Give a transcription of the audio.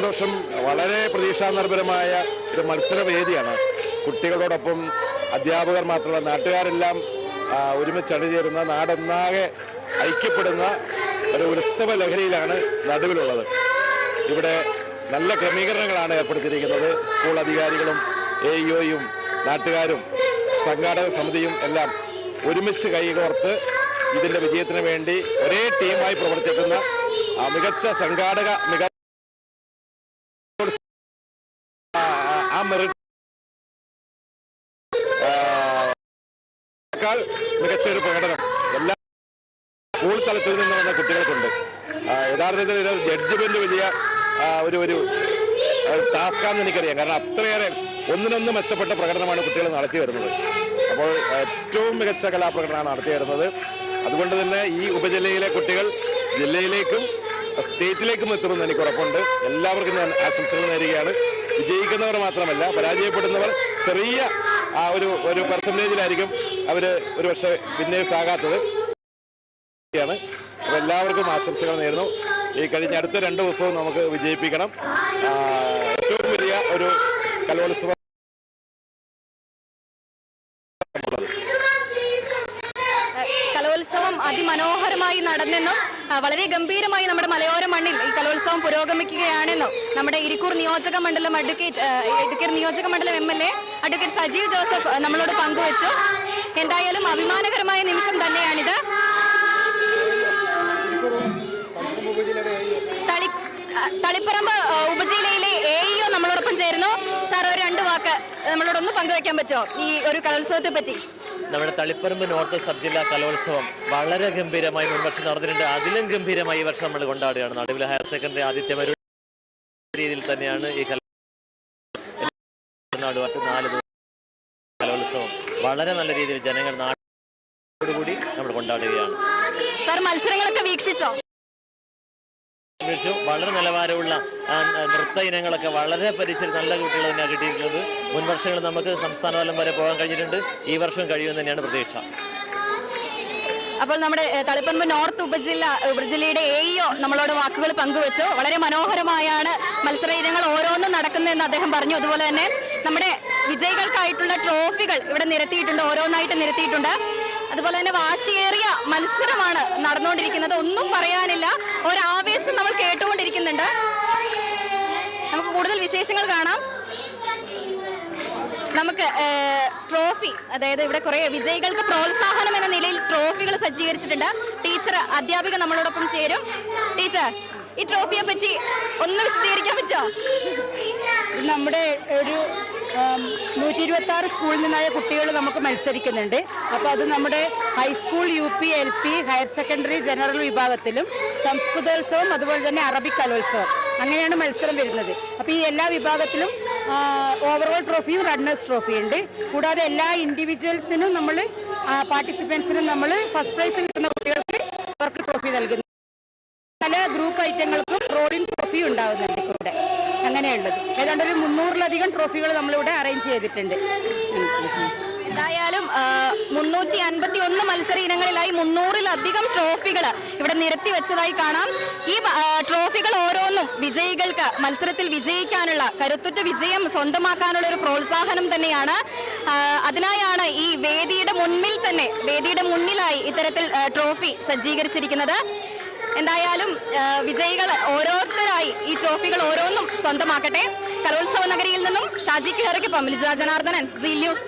വർഷം വളരെ പ്രതീക്ഷാനിർഭരമായ ഒരു മത്സരവേദിയാണ് കുട്ടികളോടൊപ്പം അധ്യാപകർ മാത്രമല്ല നാട്ടുകാരെല്ലാം ആ, ഒരുമിച്ച് അണിചേരുന്ന നാടൊന്നാകെ ഐക്യപ്പെടുന്ന ഒരു ഉത്സവ ലഹരിയിലാണ് നടുവിലുള്ളത്. ഇവിടെ നല്ല ക്രമീകരണങ്ങളാണ് ഏർപ്പെടുത്തിയിരിക്കുന്നത്. സ്കൂൾ അധികാരികളും എ ഇഒയും നാട്ടുകാരും സംഘാടക സമിതിയും എല്ലാം ഒരുമിച്ച് കൈകോർത്ത് ഇതിന്റെ വിജയത്തിന് വേണ്ടി ഒരേ ടീമായി പ്രവർത്തിക്കുന്ന മികച്ച സംഘാടക മിക ക്കാൾ മികച്ച ഒരു പ്രകടനം. എല്ലാ സ്കൂൾ തലത്തിൽ നിന്ന് വന്ന കുട്ടികൾക്കുണ്ട്. യഥാർത്ഥത്തിൽ ഇത് ജഡ്ജ്മെന്റ് വലിയ ഒരു ഒരു ടാസ്കാന്ന് എനിക്കറിയാം. കാരണം അത്രയേറെ ഒന്നിനൊന്ന് മെച്ചപ്പെട്ട പ്രകടനമാണ് കുട്ടികൾ നടത്തി വരുന്നത്. അപ്പോൾ ഏറ്റവും മികച്ച കലാപ്രകടനമാണ് നടത്തി വരുന്നത്. അതുകൊണ്ട് തന്നെ ഈ ഉപജില്ലയിലെ കുട്ടികൾ ജില്ലയിലേക്കും സ്റ്റേറ്റിലേക്കും എത്തുമെന്ന് എനിക്ക് ഉറപ്പുണ്ട്. എല്ലാവർക്കും ഞാൻ ആശംസകൾ നേരുകയാണ്. വിജയിക്കുന്നവർ മാത്രമല്ല പരാജയപ്പെടുന്നവർ ചെറിയ ആ ഒരു ഒരു പെർസെന്റേജിലായിരിക്കും അവർ ഒരു പക്ഷേ വിന്നേഴ്സ് ആകാത്തത് ാണ് അപ്പോൾ എല്ലാവർക്കും ആശംസകൾ നേരുന്നു. ഈ കഴിഞ്ഞ അടുത്ത രണ്ട് ദിവസവും നമുക്ക് വിജയിപ്പിക്കണം. ഏറ്റവും വലിയ ഒരു കലോത്സവം കലോത്സവം അതിമനോഹരമായി നടന്നെന്നും വളരെ ഗംഭീരമായി നമ്മുടെ മലയോര മണ്ണിൽ ഈ കലോത്സവം പുരോഗമിക്കുകയാണെന്നും നമ്മുടെ ഇരിക്കൂർ നിയോജക മണ്ഡലം അഡ്വക്കേറ്റ് ഇടുക്കി നിയോജക മണ്ഡലം M L A advocate Sajeev Joseph നമ്മളോട് പങ്കുവച്ചു. എന്തായാലും അഭിമാനകരമായ നിമിഷം തന്നെയാണിത്. തളി തളിപ്പറമ്പ് ഉപജില്ലയിലെ എ ഇഒ നമ്മളോടൊപ്പം ചേരുന്നു. സാർ ഒരു രണ്ട് വാക്ക് നമ്മളോടൊന്ന് പങ്കുവെക്കാൻ പറ്റുമോ? ഈ ഒരു കലോത്സവത്തെ പറ്റി. നമ്മുടെ തളിപ്പറമ്പ് നോർത്ത് സബ് ജില്ലാ കലോത്സവം വളരെ ഗംഭീരമായി മുൻവർഷം നടന്നിട്ടുണ്ട്. അതിലും ഗംഭീരമായി ഈ വർഷം നമ്മൾ കൊണ്ടാടുകയാണ്. നടുവിലെ ഹയർ സെക്കൻഡറി ആദിത്യമരു രീതിയിൽ തന്നെയാണ് ഈ കല നാടുവാട്ട് നാല് കലോത്സവം. വളരെ നല്ല രീതിയിൽ ജനങ്ങൾ നാടോടുകൂടി നമ്മൾ കൊണ്ടാടുകയാണ്. സർ മത്സരങ്ങളൊക്കെ വീക്ഷിച്ചോ? അപേക്ഷിച്ച് വളരെ നിലവാരമുള്ള നൃത്ത ഇനങ്ങളൊക്കെ വളരെ പരിശീലനം നല്ല കുട്ടികൾ തന്നെയാണ് കിട്ടിയിട്ടുള്ളത്. മുൻ വർഷങ്ങളിൽ നമുക്ക് സംസ്ഥാന തലം വരെ പോകാൻ കഴിഞ്ഞിട്ടുണ്ട്. ഈ വർഷം കഴിയുമെന്ന് തന്നെയാണ് പ്രതീക്ഷ. അപ്പോൾ നമ്മുടെ തളിപ്പറമ്പ് നോർത്ത് ഉപജില്ല ഉപജില്ലയുടെ എഇഒ നമ്മളോട് വാക്കുകൾ പങ്കുവച്ചു. വളരെ മനോഹരമായാണ് മത്സര ഇനങ്ങൾ ഓരോന്നും നടക്കുന്നതെന്ന് അദ്ദേഹം പറഞ്ഞു. അതുപോലെ തന്നെ നമ്മുടെ വിജയികൾക്കായിട്ടുള്ള ട്രോഫികൾ ഇവിടെ നിരത്തിയിട്ടുണ്ട് ഓരോന്നായിട്ട് നിരത്തിയിട്ടുണ്ട്. അതുപോലെ തന്നെ വാശിയേറിയ മത്സരമാണ് നടന്നുകൊണ്ടിരിക്കുന്നത്. ഒന്നും പറയാനില്ല. ഒരാവേശം നമ്മൾ കേട്ടുകൊണ്ടിരിക്കുന്നുണ്ട്. നമുക്ക് കൂടുതൽ വിശേഷങ്ങൾ കാണാം. നമുക്ക് ട്രോഫി അതായത് ഇവിടെ കുറേ വിജയികൾക്ക് പ്രോത്സാഹനം എന്ന നിലയിൽ ട്രോഫികൾ സജ്ജീകരിച്ചിട്ടുണ്ട്. ടീച്ചർ അധ്യാപിക നമ്മളോടൊപ്പം ചേരും. ടീച്ചർ ഈ ട്രോഫിയെ പറ്റി ഒന്ന് വിശദീകരിക്കാൻ പറ്റുമോ? നമ്മുടെ ഒരു നൂറ്റി ഇരുപത്തി ആറ് സ്കൂളിൽ നിന്നായ കുട്ടികൾ നമുക്ക് മത്സരിക്കുന്നുണ്ട്. അപ്പോൾ അത് നമ്മുടെ high school U P L P higher secondary general വിഭാഗത്തിലും സംസ്കൃതോത്സവം അതുപോലെ തന്നെ അറബിക് കലോത്സവം അങ്ങനെയാണ് മത്സരം വരുന്നത്. അപ്പോൾ ഈ എല്ലാ വിഭാഗത്തിലും ഓവറോൾ ട്രോഫിയും റണ്ണേഴ്സ് ട്രോഫിയും ഉണ്ട്. കൂടാതെ എല്ലാ ഇൻഡിവിജ്വൽസിനും നമ്മൾ പാർട്ടിസിപ്പൻസിനും നമ്മൾ ഫസ്റ്റ് പ്രൈസ് കിട്ടുന്ന കുട്ടികൾക്ക് അവർക്ക് ട്രോഫി നൽകുന്നു. പല ഗ്രൂപ്പ് ഐറ്റങ്ങൾക്കും റോളിൻ ട്രോഫി ഉണ്ടാകുന്നുണ്ട് ഇവിടെ. അങ്ങനെയുള്ളത്. ഏതാണ്ട് ഒരു മുന്നൂറിലധികം ട്രോഫികൾ നമ്മളിവിടെ അറേഞ്ച് ചെയ്തിട്ടുണ്ട്. എന്തായാലും മുന്നൂറ്റി അൻപത്തി ഒന്ന് മത്സര ഇനങ്ങളിലായി മുന്നൂറിലധികം ട്രോഫികൾ ഇവിടെ നിരത്തി വെച്ചതായി കാണാം. ഈ ട്രോഫികൾ ഓരോന്നും വിജയികൾക്ക് മത്സരത്തിൽ വിജയിക്കാനുള്ള കരുത്തുറ്റ വിജയം സ്വന്തമാക്കാനുള്ള ഒരു പ്രോത്സാഹനം തന്നെയാണ്. അതിനായാണ് ഈ വേദിയുടെ മുൻപിൽ തന്നെ വേദിയുടെ മുന്നിലായി ഇത്തരത്തിൽ ട്രോഫി സജ്ജീകരിച്ചിരിക്കുന്നത്. എന്തായാലും വിജയികൾ ഈ ട്രോഫികൾ ഓരോന്നും സ്വന്തമാക്കട്ടെ കലോത്സവ നഗരിയിൽ നിന്നും ഷാജി കിഹറയ്ക്ക് ലിജ ജനാർദ്ദനൻ സീ ന്യൂസ്